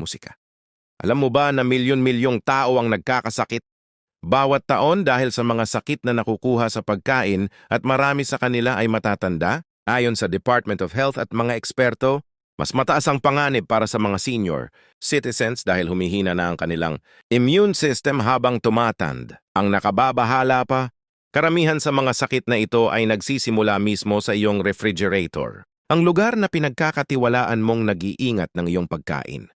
musika. Alam mo ba na milyon-milyong tao ang nagkakasakit bawat taon dahil sa mga sakit na nakukuha sa pagkain at marami sa kanila ay matatanda? Ayon sa Department of Health at mga eksperto, mas mataas ang panganib para sa mga senior citizens dahil humihina na ang kanilang immune system habang tumatand. Ang nakababahala pa, karamihan sa mga sakit na ito ay nagsisimula mismo sa iyong refrigerator. Ang lugar na pinagkakatiwalaan mong nag-iingat ng iyong pagkain.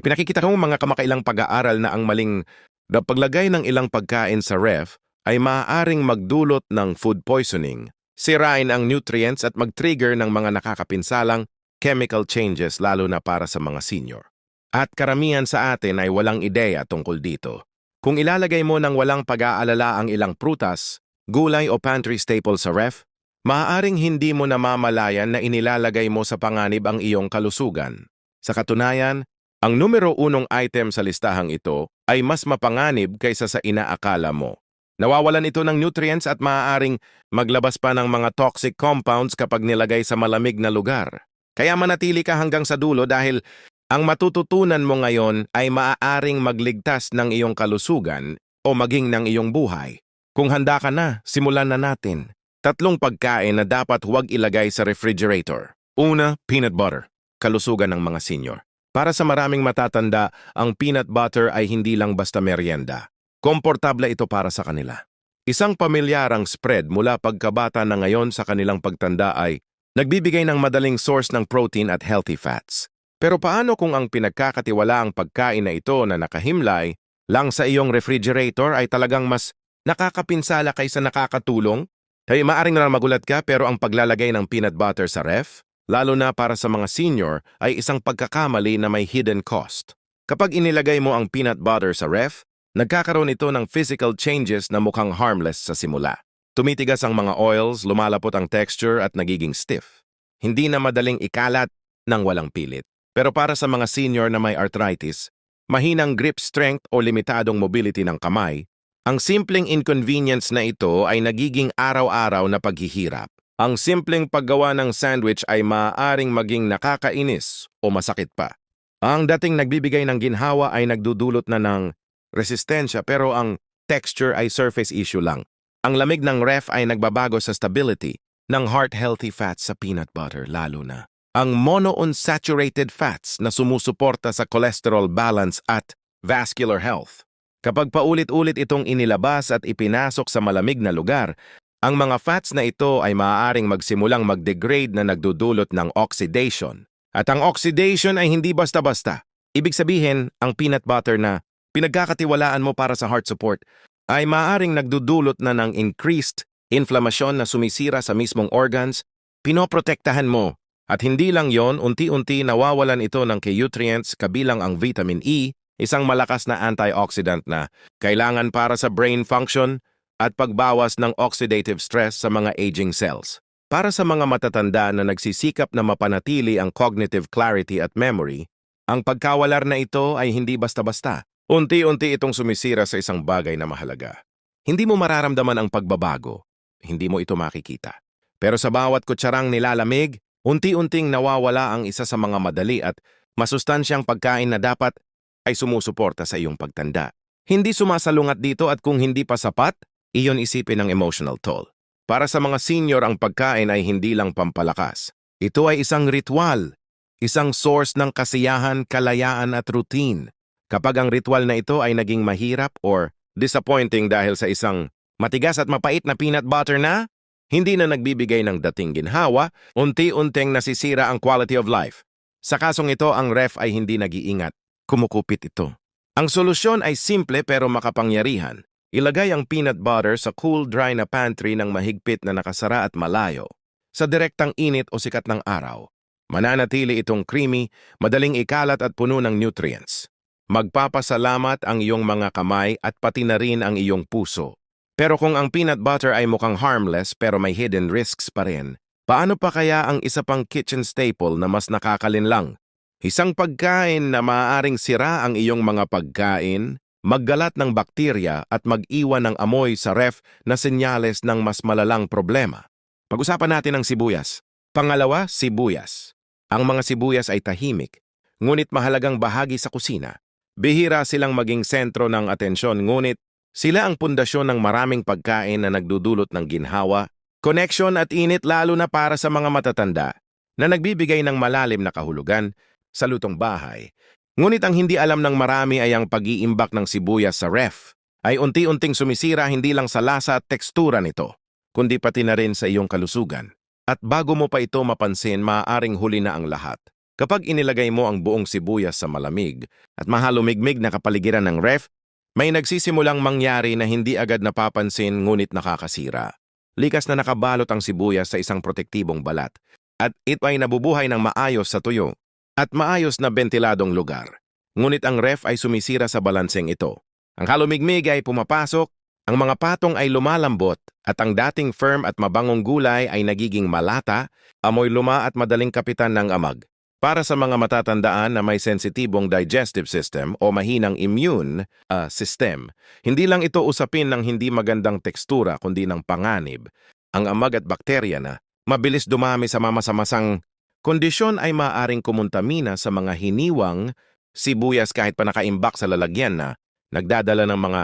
Ipinakikita ko mga kamakailang pag-aaral na ang maling na paglagay ng ilang pagkain sa ref ay maaaring magdulot ng food poisoning, sirain ang nutrients at mag-trigger ng mga nakakapinsalang chemical changes lalo na para sa mga senior. At karamihan sa atin ay walang ideya tungkol dito. Kung ilalagay mo ng walang pag-aalala ang ilang prutas, gulay o pantry staple sa ref, maaaring hindi mo namamalayan na inilalagay mo sa panganib ang iyong kalusugan. Sa katunayan, ang numero unong item sa listahang ito ay mas mapanganib kaysa sa inaakala mo. Nawawalan ito ng nutrients at maaaring maglabas pa ng mga toxic compounds kapag nilagay sa malamig na lugar. Kaya manatili ka hanggang sa dulo dahil ang matututunan mo ngayon ay maaaring magligtas ng iyong kalusugan o maging ng iyong buhay. Kung handa ka na, simulan na natin. Tatlong pagkain na dapat huwag ilagay sa refrigerator. Una, peanut butter. Kalusugan ng mga senior. Para sa maraming matatanda, ang peanut butter ay hindi lang basta merienda. Komportable ito para sa kanila. Isang pamilyarang spread mula pagkabata na ngayon sa kanilang pagtanda ay nagbibigay ng madaling source ng protein at healthy fats. Pero paano kung ang pinagkakatiwalaang pagkain na ito na nakahimlay lang sa iyong refrigerator ay talagang mas nakakapinsala kaysa nakakatulong? Kaya maaring na magulat ka pero ang paglalagay ng peanut butter sa ref, lalo na para sa mga senior, ay isang pagkakamali na may hidden cost. Kapag inilagay mo ang peanut butter sa ref, nagkakaroon ito ng physical changes na mukhang harmless sa simula. Tumitigas ang mga oils, lumalapot ang texture at nagiging stiff. Hindi na madaling ikalat ng walang pilit. Pero para sa mga senior na may arthritis, mahinang grip strength o limitadong mobility ng kamay, ang simpleng inconvenience na ito ay nagiging araw-araw na paghihirap. Ang simpleng paggawa ng sandwich ay maaaring maging nakakainis o masakit pa. Ang dating nagbibigay ng ginhawa ay nagdudulot na ng resistensya pero ang texture ay surface issue lang. Ang lamig ng ref ay nagbabago sa stability ng heart-healthy fats sa peanut butter lalo na. Ang monounsaturated fats na sumusuporta sa cholesterol balance at vascular health. Kapag paulit-ulit itong inilabas at ipinasok sa malamig na lugar, ang mga fats na ito ay maaaring magsimulang mag-degrade na nagdudulot ng oxidation. At ang oxidation ay hindi basta-basta. Ibig sabihin, ang peanut butter na pinagkakatiwalaan mo para sa heart support ay maaaring nagdudulot na ng increased inflamasyon na sumisira sa mismong organs, pinoprotektahan mo. At hindi lang yon, unti-unti nawawalan ito ng nutrients kabilang ang vitamin E, isang malakas na antioxidant na kailangan para sa brain function at pagbawas ng oxidative stress sa mga aging cells. Para sa mga matatanda na nagsisikap na mapanatili ang cognitive clarity at memory, ang pagkawalar na ito ay hindi basta-basta. Unti-unti itong sumisira sa isang bagay na mahalaga. Hindi mo mararamdaman ang pagbabago. Hindi mo ito makikita. Pero sa bawat kutsarang nilalamig, unti-unting nawawala ang isa sa mga madali at masustansyang pagkain na dapat ay sumusuporta sa iyong pagtanda. Hindi sumasalungat dito at kung hindi pa sapat, iyon isipin ang emotional toll. Para sa mga senior ang pagkain ay hindi lang pampalakas. Ito ay isang ritual, isang source ng kasiyahan, kalayaan at routine. Kapag ang ritual na ito ay naging mahirap or disappointing dahil sa isang matigas at mapait na peanut butter na, hindi na nagbibigay ng dating ginhawa, unti-unting nasisira ang quality of life. Sa kasong ito, ang ref ay hindi nag-iingat kumukupit ito. Ang solusyon ay simple pero makapangyarihan. Ilagay ang peanut butter sa cool dry na pantry ng mahigpit na nakasara at malayo. Sa direktang init o sikat ng araw. Mananatili itong creamy, madaling ikalat at puno ng nutrients. Magpapasalamat ang iyong mga kamay at pati na rin ang iyong puso. Pero kung ang peanut butter ay mukhang harmless pero may hidden risks pa rin, paano pa kaya ang isa pang kitchen staple na mas nakakalinlang Isang pagkain na maaaring sira ang iyong mga pagkain, maggalat ng bakterya at mag-iwan ng amoy sa ref na senyales ng mas malalang problema. Pag-usapan natin ang sibuyas. Pangalawa, sibuyas. Ang mga sibuyas ay tahimik, ngunit mahalagang bahagi sa kusina. Bihira silang maging sentro ng atensyon, ngunit sila ang pundasyon ng maraming pagkain na nagdudulot ng ginhawa, koneksyon at init lalo na para sa mga matatanda na nagbibigay ng malalim na kahulugan sa lutong bahay. Ngunit ang hindi alam ng marami ay ang pag-iimbak ng sibuyas sa ref ay unti-unting sumisira hindi lang sa lasa at tekstura nito, kundi pati na rin sa iyong kalusugan. At bago mo pa ito mapansin, maaaring huli na ang lahat. Kapag inilagay mo ang buong sibuyas sa malamig at mahalumigmig na kapaligiran ng ref, may nagsisimulang mangyari na hindi agad napapansin ngunit nakakasira. Likas na nakabalot ang sibuyas sa isang protektibong balat at ito ay nabubuhay ng maayos sa tuyo at maayos na bentiladong lugar. Ngunit ang ref ay sumisira sa balanseng ito. Ang halumigmig ay pumapasok, ang mga patong ay lumalambot at ang dating firm at mabangong gulay ay nagiging malata, amoy luma at madaling kapitan ng amag. Para sa mga matatandaan na may sensitibong digestive system o mahinang immune uh, system, hindi lang ito usapin ng hindi magandang tekstura kundi ng panganib. Ang amag at bakterya na mabilis dumami sa mamasamasang kondisyon ay maaaring kumuntamina sa mga hiniwang sibuyas kahit pa nakaimbak sa lalagyan na nagdadala ng mga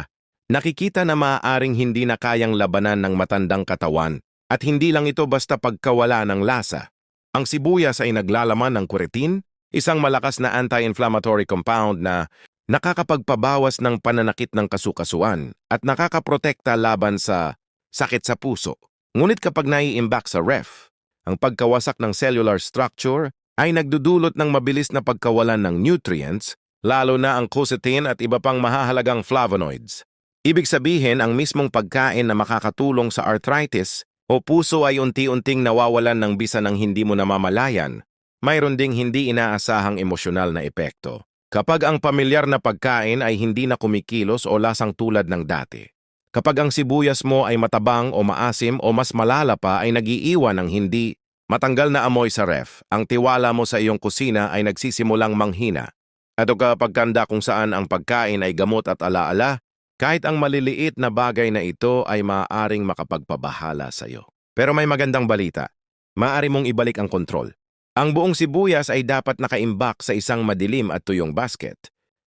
nakikita na maaaring hindi na kayang labanan ng matandang katawan at hindi lang ito basta pagkawala ng lasa. Ang sibuyas ay naglalaman ng kuretin, isang malakas na anti-inflammatory compound na nakakapagpabawas ng pananakit ng kasukasuan at nakakaprotekta laban sa sakit sa puso. Ngunit kapag naiimbak sa ref, ang pagkawasak ng cellular structure ay nagdudulot ng mabilis na pagkawalan ng nutrients, lalo na ang quercetin at iba pang mahahalagang flavonoids. Ibig sabihin, ang mismong pagkain na makakatulong sa arthritis o puso ay unti-unting nawawalan ng bisa ng hindi mo namamalayan, mayroon ding hindi inaasahang emosyonal na epekto. Kapag ang pamilyar na pagkain ay hindi na kumikilos o lasang tulad ng dati. Kapag ang sibuyas mo ay matabang o maasim o mas malala pa ay nagiiwan ng hindi matanggal na amoy sa ref, ang tiwala mo sa iyong kusina ay nagsisimulang manghina. At kapag kanda kung saan ang pagkain ay gamot at alaala, kahit ang maliliit na bagay na ito ay maaaring makapagpabahala sa iyo. Pero may magandang balita. Maaari mong ibalik ang kontrol. Ang buong sibuyas ay dapat nakaimbak sa isang madilim at tuyong basket.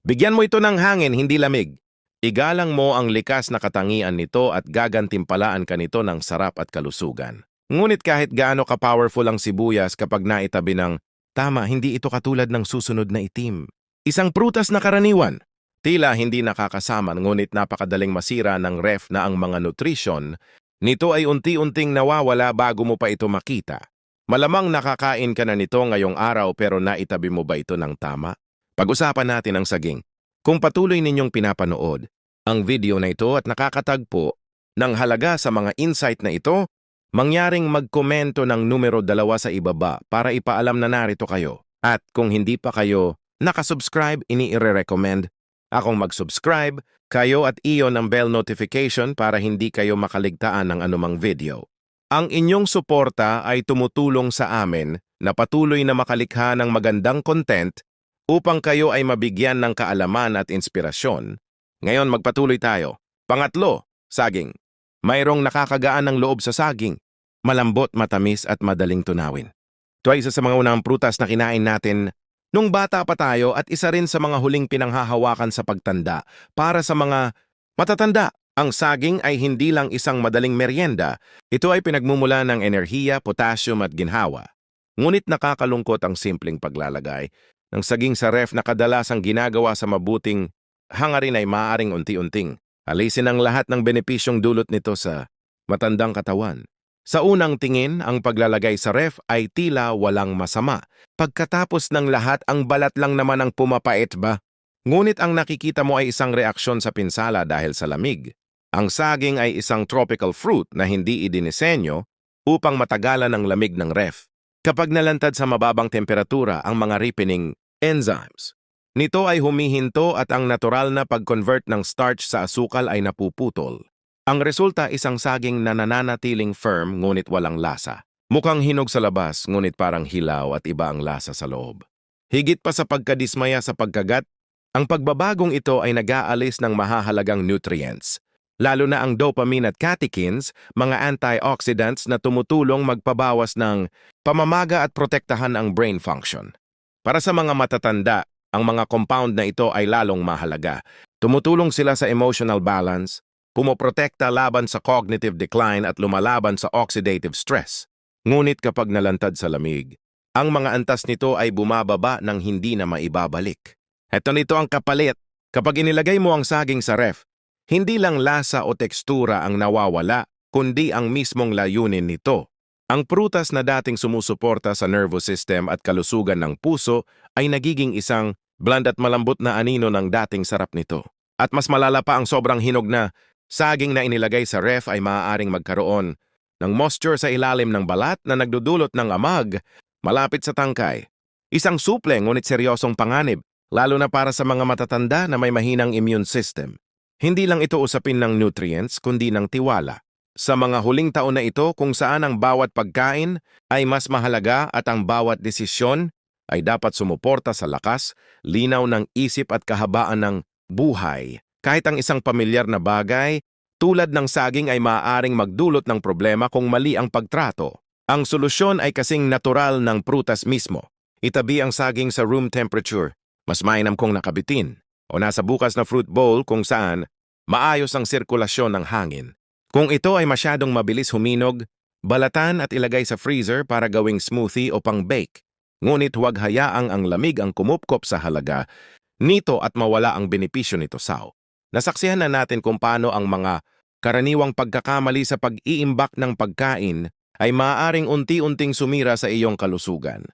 Bigyan mo ito ng hangin, hindi lamig. Igalang mo ang likas na katangian nito at gagantimpalaan ka nito ng sarap at kalusugan. Ngunit kahit gaano ka-powerful ang sibuyas kapag naitabi ng, tama, hindi ito katulad ng susunod na itim. Isang prutas na karaniwan, Tila hindi nakakasama ngunit napakadaling masira ng ref na ang mga nutrition, nito ay unti-unting nawawala bago mo pa ito makita. Malamang nakakain ka na nito ngayong araw pero naitabi mo ba ito ng tama? Pag-usapan natin ang saging. Kung patuloy ninyong pinapanood ang video na ito at nakakatagpo ng halaga sa mga insight na ito, mangyaring magkomento ng numero dalawa sa ibaba para ipaalam na narito kayo. At kung hindi pa kayo nakasubscribe, ini-recommend akong mag-subscribe, kayo at iyon ang bell notification para hindi kayo makaligtaan ng anumang video. Ang inyong suporta ay tumutulong sa amin na patuloy na makalikha ng magandang content upang kayo ay mabigyan ng kaalaman at inspirasyon. Ngayon magpatuloy tayo. Pangatlo, saging. Mayroong nakakagaan ng loob sa saging. Malambot, matamis at madaling tunawin. Ito ay isa sa mga unang prutas na kinain natin Nung bata pa tayo at isa rin sa mga huling pinanghahawakan sa pagtanda para sa mga matatanda. Ang saging ay hindi lang isang madaling merienda, ito ay pinagmumula ng enerhiya, potassium at ginhawa. Ngunit nakakalungkot ang simpleng paglalagay ng saging sa ref na kadalasang ginagawa sa mabuting hangarin ay maaring unti-unting. Alisin ang lahat ng benepisyong dulot nito sa matandang katawan. Sa unang tingin, ang paglalagay sa ref ay tila walang masama. Pagkatapos ng lahat, ang balat lang naman ang pumapait ba? Ngunit ang nakikita mo ay isang reaksyon sa pinsala dahil sa lamig. Ang saging ay isang tropical fruit na hindi idinisenyo upang matagalan ang lamig ng ref. Kapag nalantad sa mababang temperatura ang mga ripening enzymes, nito ay humihinto at ang natural na pag-convert ng starch sa asukal ay napuputol. Ang resulta isang saging na nananatiling firm ngunit walang lasa. Mukhang hinog sa labas ngunit parang hilaw at iba ang lasa sa loob. Higit pa sa pagkadismaya sa pagkagat, ang pagbabagong ito ay nag-aalis ng mahahalagang nutrients, lalo na ang dopamine at catechins, mga antioxidants na tumutulong magpabawas ng pamamaga at protektahan ang brain function. Para sa mga matatanda, ang mga compound na ito ay lalong mahalaga. Tumutulong sila sa emotional balance, pumoprotekta laban sa cognitive decline at lumalaban sa oxidative stress. Ngunit kapag nalantad sa lamig, ang mga antas nito ay bumababa ng hindi na maibabalik. Heto nito ang kapalit. Kapag inilagay mo ang saging sa ref, hindi lang lasa o tekstura ang nawawala, kundi ang mismong layunin nito. Ang prutas na dating sumusuporta sa nervous system at kalusugan ng puso ay nagiging isang bland at malambot na anino ng dating sarap nito. At mas malala pa ang sobrang hinog na saging na inilagay sa ref ay maaaring magkaroon ng moisture sa ilalim ng balat na nagdudulot ng amag malapit sa tangkay. Isang suple ngunit seryosong panganib, lalo na para sa mga matatanda na may mahinang immune system. Hindi lang ito usapin ng nutrients kundi ng tiwala. Sa mga huling taon na ito kung saan ang bawat pagkain ay mas mahalaga at ang bawat desisyon ay dapat sumuporta sa lakas, linaw ng isip at kahabaan ng buhay. Kahit ang isang pamilyar na bagay, tulad ng saging ay maaaring magdulot ng problema kung mali ang pagtrato. Ang solusyon ay kasing natural ng prutas mismo. Itabi ang saging sa room temperature, mas mainam kung nakabitin, o nasa bukas na fruit bowl kung saan maayos ang sirkulasyon ng hangin. Kung ito ay masyadong mabilis huminog, balatan at ilagay sa freezer para gawing smoothie o pang-bake. Ngunit huwag hayaang ang lamig ang kumupkop sa halaga nito at mawala ang benepisyo nito sao. Nasaksihan na natin kung paano ang mga karaniwang pagkakamali sa pag-iimbak ng pagkain ay maaaring unti-unting sumira sa iyong kalusugan.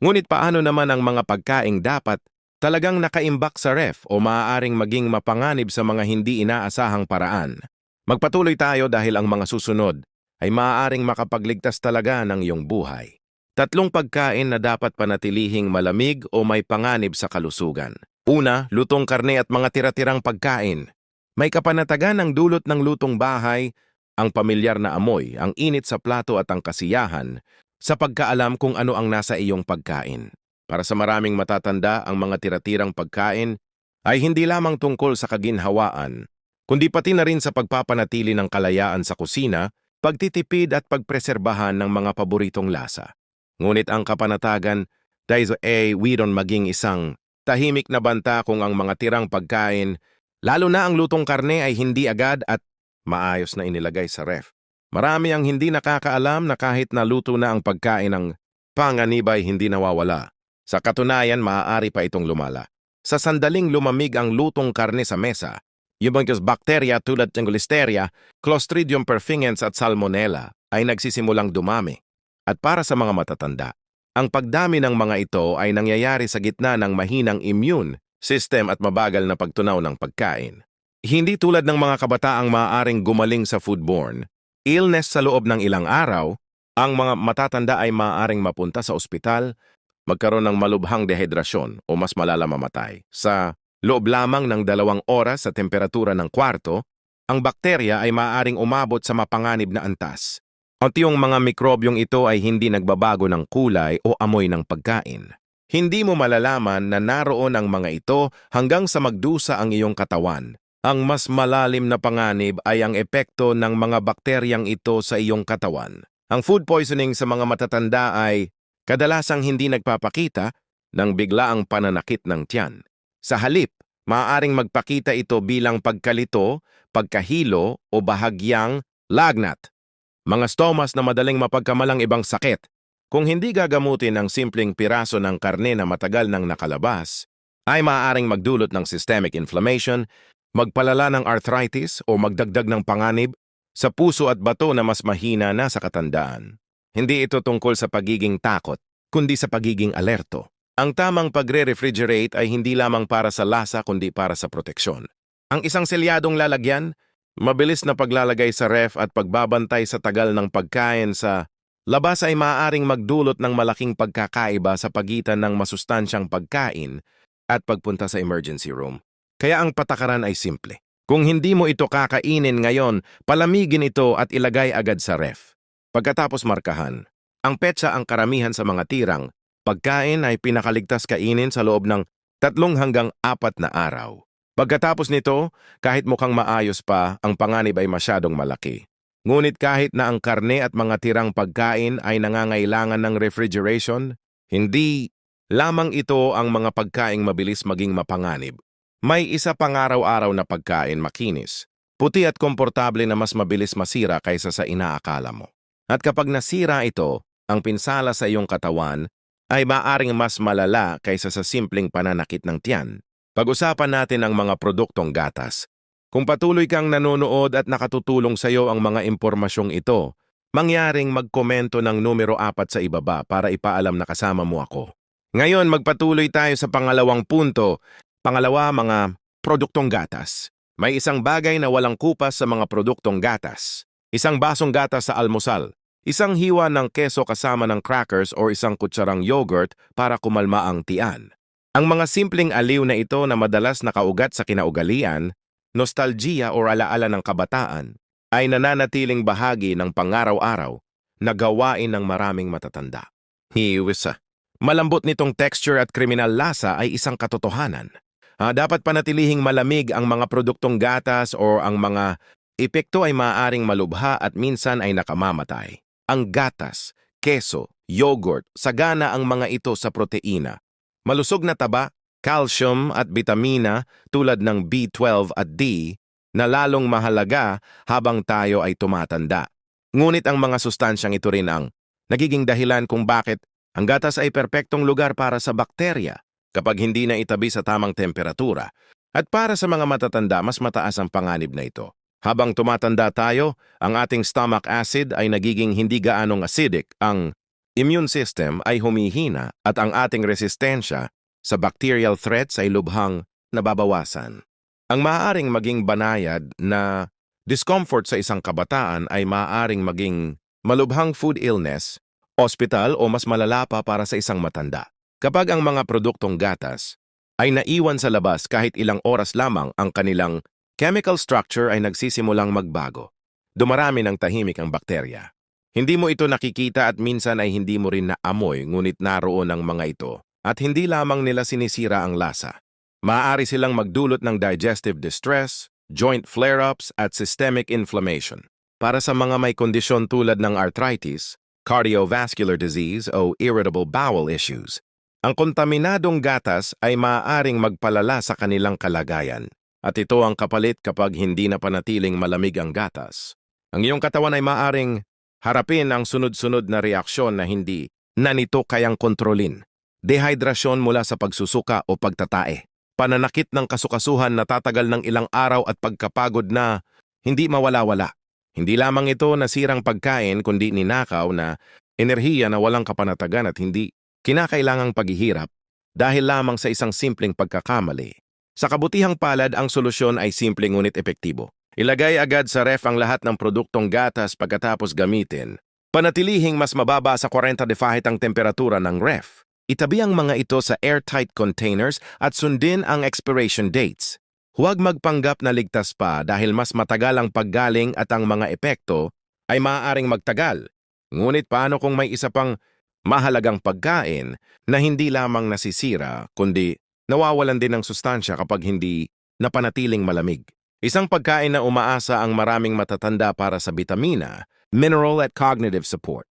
Ngunit paano naman ang mga pagkaing dapat talagang nakaimbak sa ref o maaaring maging mapanganib sa mga hindi inaasahang paraan? Magpatuloy tayo dahil ang mga susunod ay maaaring makapagligtas talaga ng iyong buhay. Tatlong pagkain na dapat panatilihing malamig o may panganib sa kalusugan. Una, lutong karne at mga tira-tirang pagkain. May kapanatagan ng dulot ng lutong bahay, ang pamilyar na amoy, ang init sa plato at ang kasiyahan sa pagkaalam kung ano ang nasa iyong pagkain. Para sa maraming matatanda, ang mga tira-tirang pagkain ay hindi lamang tungkol sa kaginhawaan, kundi pati na rin sa pagpapanatili ng kalayaan sa kusina, pagtitipid at pagpreserbahan ng mga paboritong lasa. Ngunit ang kapanatagan dahil ay wiron maging isang tahimik na banta kung ang mga tirang pagkain, lalo na ang lutong karne ay hindi agad at maayos na inilagay sa ref. Marami ang hindi nakakaalam na kahit naluto na ang pagkain ng panganib ay hindi nawawala. Sa katunayan, maaari pa itong lumala. Sa sandaling lumamig ang lutong karne sa mesa, yung mga bakterya tulad ng listeria, Clostridium perfringens at Salmonella ay nagsisimulang dumami. At para sa mga matatanda, ang pagdami ng mga ito ay nangyayari sa gitna ng mahinang immune system at mabagal na pagtunaw ng pagkain. Hindi tulad ng mga kabataang maaaring gumaling sa foodborne, illness sa loob ng ilang araw, ang mga matatanda ay maaaring mapunta sa ospital, magkaroon ng malubhang dehidrasyon o mas malala mamatay. Sa loob lamang ng dalawang oras sa temperatura ng kwarto, ang bakterya ay maaaring umabot sa mapanganib na antas. At yung mga mikrobyong ito ay hindi nagbabago ng kulay o amoy ng pagkain. Hindi mo malalaman na naroon ang mga ito hanggang sa magdusa ang iyong katawan. Ang mas malalim na panganib ay ang epekto ng mga bakteryang ito sa iyong katawan. Ang food poisoning sa mga matatanda ay kadalasang hindi nagpapakita ng biglaang pananakit ng tiyan. Sa halip, maaaring magpakita ito bilang pagkalito, pagkahilo o bahagyang lagnat mga stomas na madaling mapagkamalang ibang sakit. Kung hindi gagamutin ang simpleng piraso ng karne na matagal nang nakalabas, ay maaaring magdulot ng systemic inflammation, magpalala ng arthritis o magdagdag ng panganib sa puso at bato na mas mahina na sa katandaan. Hindi ito tungkol sa pagiging takot, kundi sa pagiging alerto. Ang tamang pagre-refrigerate ay hindi lamang para sa lasa kundi para sa proteksyon. Ang isang selyadong lalagyan Mabilis na paglalagay sa ref at pagbabantay sa tagal ng pagkain sa labas ay maaaring magdulot ng malaking pagkakaiba sa pagitan ng masustansyang pagkain at pagpunta sa emergency room. Kaya ang patakaran ay simple. Kung hindi mo ito kakainin ngayon, palamigin ito at ilagay agad sa ref. Pagkatapos markahan, ang petsa ang karamihan sa mga tirang, pagkain ay pinakaligtas kainin sa loob ng tatlong hanggang apat na araw. Pagkatapos nito, kahit mukhang maayos pa, ang panganib ay masyadong malaki. Ngunit kahit na ang karne at mga tirang pagkain ay nangangailangan ng refrigeration, hindi lamang ito ang mga pagkaing mabilis maging mapanganib. May isa pang araw-araw na pagkain makinis, puti at komportable na mas mabilis masira kaysa sa inaakala mo. At kapag nasira ito, ang pinsala sa iyong katawan ay maaring mas malala kaysa sa simpleng pananakit ng tiyan. Pag-usapan natin ang mga produktong gatas. Kung patuloy kang nanonood at nakatutulong sa iyo ang mga impormasyong ito, mangyaring magkomento ng numero 4 sa ibaba para ipaalam na kasama mo ako. Ngayon, magpatuloy tayo sa pangalawang punto. Pangalawa, mga produktong gatas. May isang bagay na walang kupas sa mga produktong gatas. Isang basong gatas sa almusal. Isang hiwa ng keso kasama ng crackers o isang kutsarang yogurt para kumalma ang tiyan. Ang mga simpleng aliw na ito na madalas nakaugat sa kinaugalian, nostalgia o alaala ng kabataan, ay nananatiling bahagi ng pangaraw-araw na gawain ng maraming matatanda. Hiwisa. Malambot nitong texture at kriminal lasa ay isang katotohanan. Ah, dapat panatilihing malamig ang mga produktong gatas o ang mga epekto ay maaaring malubha at minsan ay nakamamatay. Ang gatas, keso, yogurt, sagana ang mga ito sa proteina. Malusog na taba, calcium at bitamina tulad ng B12 at D na lalong mahalaga habang tayo ay tumatanda. Ngunit ang mga sustansyang ito rin ang nagiging dahilan kung bakit ang gatas ay perpektong lugar para sa bakterya kapag hindi na itabi sa tamang temperatura. At para sa mga matatanda, mas mataas ang panganib na ito. Habang tumatanda tayo, ang ating stomach acid ay nagiging hindi gaanong acidic, ang immune system ay humihina at ang ating resistensya sa bacterial threats ay lubhang nababawasan. Ang maaaring maging banayad na discomfort sa isang kabataan ay maaaring maging malubhang food illness, hospital o mas malala pa para sa isang matanda. Kapag ang mga produktong gatas ay naiwan sa labas kahit ilang oras lamang ang kanilang chemical structure ay nagsisimulang magbago. Dumarami ng tahimik ang bakterya. Hindi mo ito nakikita at minsan ay hindi mo rin naamoy ngunit naroon ang mga ito at hindi lamang nila sinisira ang lasa. Maaari silang magdulot ng digestive distress, joint flare-ups at systemic inflammation. Para sa mga may kondisyon tulad ng arthritis, cardiovascular disease o irritable bowel issues, ang kontaminadong gatas ay maaaring magpalala sa kanilang kalagayan. At ito ang kapalit kapag hindi na panatiling malamig ang gatas. Ang iyong katawan ay maaring harapin ang sunod-sunod na reaksyon na hindi na nito kayang kontrolin. Dehydrasyon mula sa pagsusuka o pagtatae. Pananakit ng kasukasuhan na tatagal ng ilang araw at pagkapagod na hindi mawala-wala. Hindi lamang ito nasirang pagkain kundi ninakaw na enerhiya na walang kapanatagan at hindi kinakailangang paghihirap dahil lamang sa isang simpleng pagkakamali. Sa kabutihang palad, ang solusyon ay simple ngunit epektibo. Ilagay agad sa ref ang lahat ng produktong gatas pagkatapos gamitin. Panatilihing mas mababa sa 40 Fahrenheit ang temperatura ng ref. Itabi ang mga ito sa airtight containers at sundin ang expiration dates. Huwag magpanggap na ligtas pa dahil mas matagal ang paggaling at ang mga epekto ay maaaring magtagal. Ngunit paano kung may isa pang mahalagang pagkain na hindi lamang nasisira kundi nawawalan din ng sustansya kapag hindi napanatiling malamig. Isang pagkain na umaasa ang maraming matatanda para sa bitamina, mineral at cognitive support.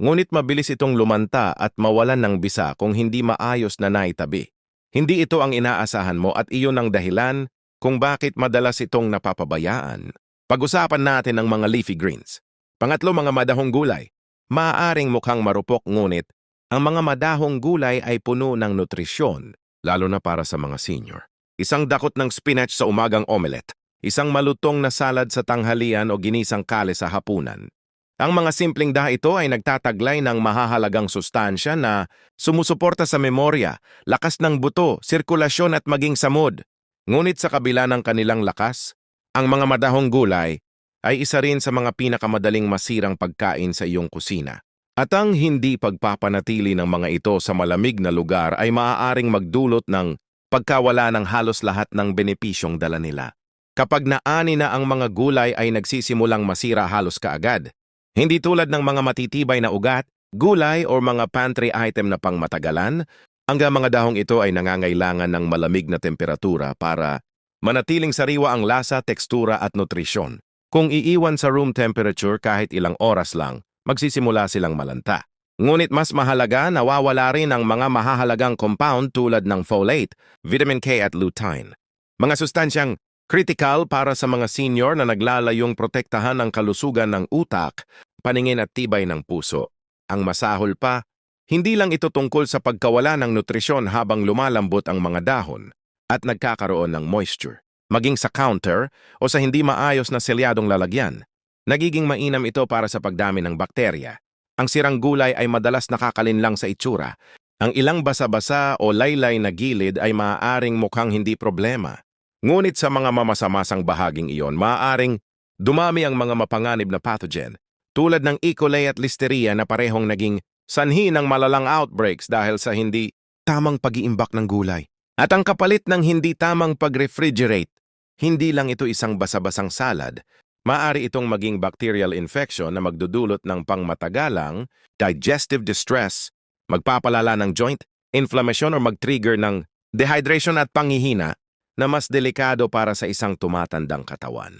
Ngunit mabilis itong lumanta at mawalan ng bisa kung hindi maayos na naitabi. Hindi ito ang inaasahan mo at iyon ang dahilan kung bakit madalas itong napapabayaan. Pag-usapan natin ang mga leafy greens. Pangatlo, mga madahong gulay. Maaaring mukhang marupok ngunit ang mga madahong gulay ay puno ng nutrisyon lalo na para sa mga senior. Isang dakot ng spinach sa umagang omelette, isang malutong na salad sa tanghalian o ginisang kale sa hapunan. Ang mga simpleng ito ay nagtataglay ng mahahalagang sustansya na sumusuporta sa memorya, lakas ng buto, sirkulasyon at maging sa mood. Ngunit sa kabila ng kanilang lakas, ang mga madahong gulay ay isa rin sa mga pinakamadaling masirang pagkain sa iyong kusina. At ang hindi pagpapanatili ng mga ito sa malamig na lugar ay maaaring magdulot ng pagkawala ng halos lahat ng benepisyong dala nila. Kapag naani na ang mga gulay ay nagsisimulang masira halos kaagad. Hindi tulad ng mga matitibay na ugat, gulay o mga pantry item na pangmatagalan, hanggang mga dahong ito ay nangangailangan ng malamig na temperatura para manatiling sariwa ang lasa, tekstura at nutrisyon. Kung iiwan sa room temperature kahit ilang oras lang, magsisimula silang malanta. Ngunit mas mahalaga, nawawala rin ang mga mahahalagang compound tulad ng folate, vitamin K at lutein. Mga sustansyang critical para sa mga senior na naglalayong protektahan ang kalusugan ng utak, paningin at tibay ng puso. Ang masahol pa, hindi lang ito tungkol sa pagkawala ng nutrisyon habang lumalambot ang mga dahon at nagkakaroon ng moisture. Maging sa counter o sa hindi maayos na selyadong lalagyan, nagiging mainam ito para sa pagdami ng bakterya. Ang sirang gulay ay madalas nakakalinlang sa itsura. Ang ilang basa-basa o laylay na gilid ay maaaring mukhang hindi problema. Ngunit sa mga mamasamasang bahaging iyon, maaaring dumami ang mga mapanganib na pathogen tulad ng E. coli at Listeria na parehong naging sanhi ng malalang outbreaks dahil sa hindi tamang pag-iimbak ng gulay. At ang kapalit ng hindi tamang pag-refrigerate, hindi lang ito isang basa-basang salad, Maaari itong maging bacterial infection na magdudulot ng pangmatagalang, digestive distress, magpapalala ng joint, inflammation o mag-trigger ng dehydration at panghihina na mas delikado para sa isang tumatandang katawan.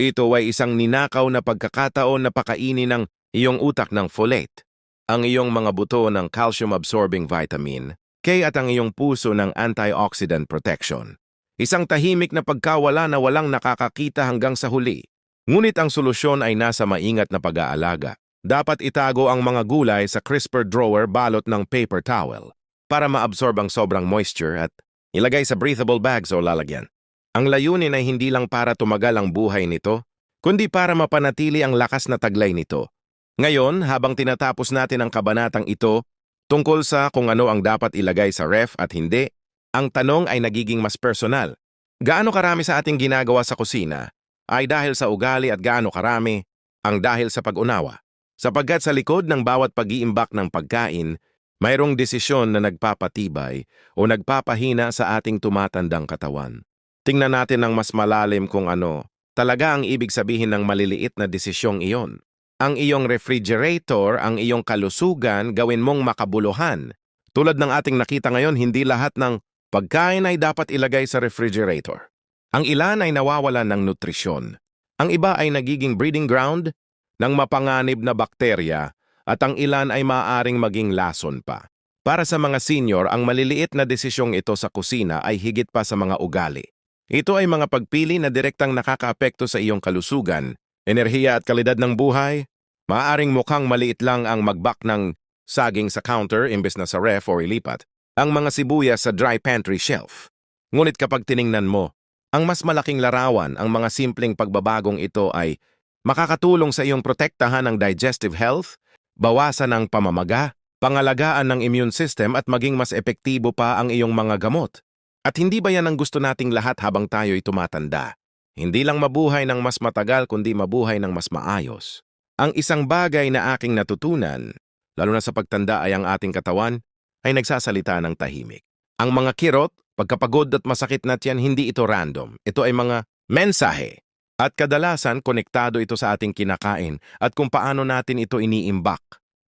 Ito ay isang ninakaw na pagkakataon na pakainin ng iyong utak ng folate, ang iyong mga buto ng calcium-absorbing vitamin, K at ang iyong puso ng antioxidant protection. Isang tahimik na pagkawala na walang nakakakita hanggang sa huli. Ngunit ang solusyon ay nasa maingat na pag-aalaga. Dapat itago ang mga gulay sa crisper drawer balot ng paper towel para maabsorb ang sobrang moisture at ilagay sa breathable bags o lalagyan. Ang layunin ay hindi lang para tumagal ang buhay nito, kundi para mapanatili ang lakas na taglay nito. Ngayon, habang tinatapos natin ang kabanatang ito tungkol sa kung ano ang dapat ilagay sa ref at hindi, ang tanong ay nagiging mas personal. Gaano karami sa ating ginagawa sa kusina ay dahil sa ugali at gaano karami ang dahil sa pag-unawa. Sapagkat sa likod ng bawat pag-iimbak ng pagkain, mayroong desisyon na nagpapatibay o nagpapahina sa ating tumatandang katawan. Tingnan natin ng mas malalim kung ano talaga ang ibig sabihin ng maliliit na desisyong iyon. Ang iyong refrigerator, ang iyong kalusugan, gawin mong makabuluhan. Tulad ng ating nakita ngayon, hindi lahat ng pagkain ay dapat ilagay sa refrigerator. Ang ilan ay nawawalan ng nutrisyon. Ang iba ay nagiging breeding ground ng mapanganib na bakterya at ang ilan ay maaaring maging lason pa. Para sa mga senior, ang maliliit na desisyong ito sa kusina ay higit pa sa mga ugali. Ito ay mga pagpili na direktang nakakaapekto sa iyong kalusugan, enerhiya at kalidad ng buhay. Maaaring mukhang maliit lang ang magbak ng saging sa counter imbes na sa ref o ilipat, ang mga sibuyas sa dry pantry shelf. Ngunit kapag tiningnan mo, ang mas malaking larawan, ang mga simpleng pagbabagong ito ay makakatulong sa iyong protektahan ang digestive health, bawasan ang pamamaga, pangalagaan ng immune system at maging mas epektibo pa ang iyong mga gamot. At hindi ba yan ang gusto nating lahat habang tayo'y tumatanda? Hindi lang mabuhay ng mas matagal kundi mabuhay ng mas maayos. Ang isang bagay na aking natutunan, lalo na sa pagtanda ay ang ating katawan, ay nagsasalita ng tahimik. Ang mga kirot Pagkapagod at masakit na tiyan, hindi ito random. Ito ay mga mensahe. At kadalasan, konektado ito sa ating kinakain at kung paano natin ito iniimbak.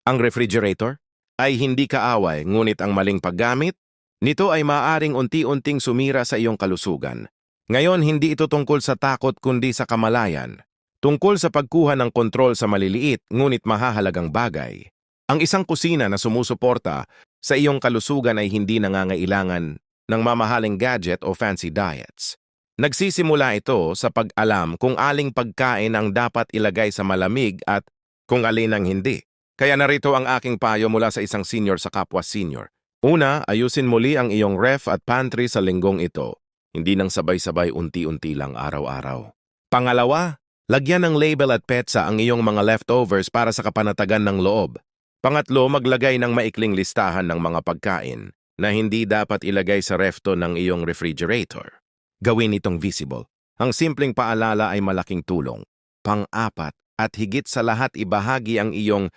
Ang refrigerator ay hindi kaaway, ngunit ang maling paggamit, nito ay maaring unti-unting sumira sa iyong kalusugan. Ngayon, hindi ito tungkol sa takot kundi sa kamalayan. Tungkol sa pagkuha ng kontrol sa maliliit ngunit mahahalagang bagay. Ang isang kusina na sumusuporta sa iyong kalusugan ay hindi nangangailangan ng mamahaling gadget o fancy diets. Nagsisimula ito sa pag-alam kung aling pagkain ang dapat ilagay sa malamig at kung alin ang hindi. Kaya narito ang aking payo mula sa isang senior sa kapwa senior. Una, ayusin muli ang iyong ref at pantry sa linggong ito. Hindi nang sabay-sabay unti-unti lang araw-araw. Pangalawa, lagyan ng label at petsa ang iyong mga leftovers para sa kapanatagan ng loob. Pangatlo, maglagay ng maikling listahan ng mga pagkain na hindi dapat ilagay sa refto ng iyong refrigerator. Gawin itong visible. Ang simpleng paalala ay malaking tulong. Pang-apat at higit sa lahat ibahagi ang iyong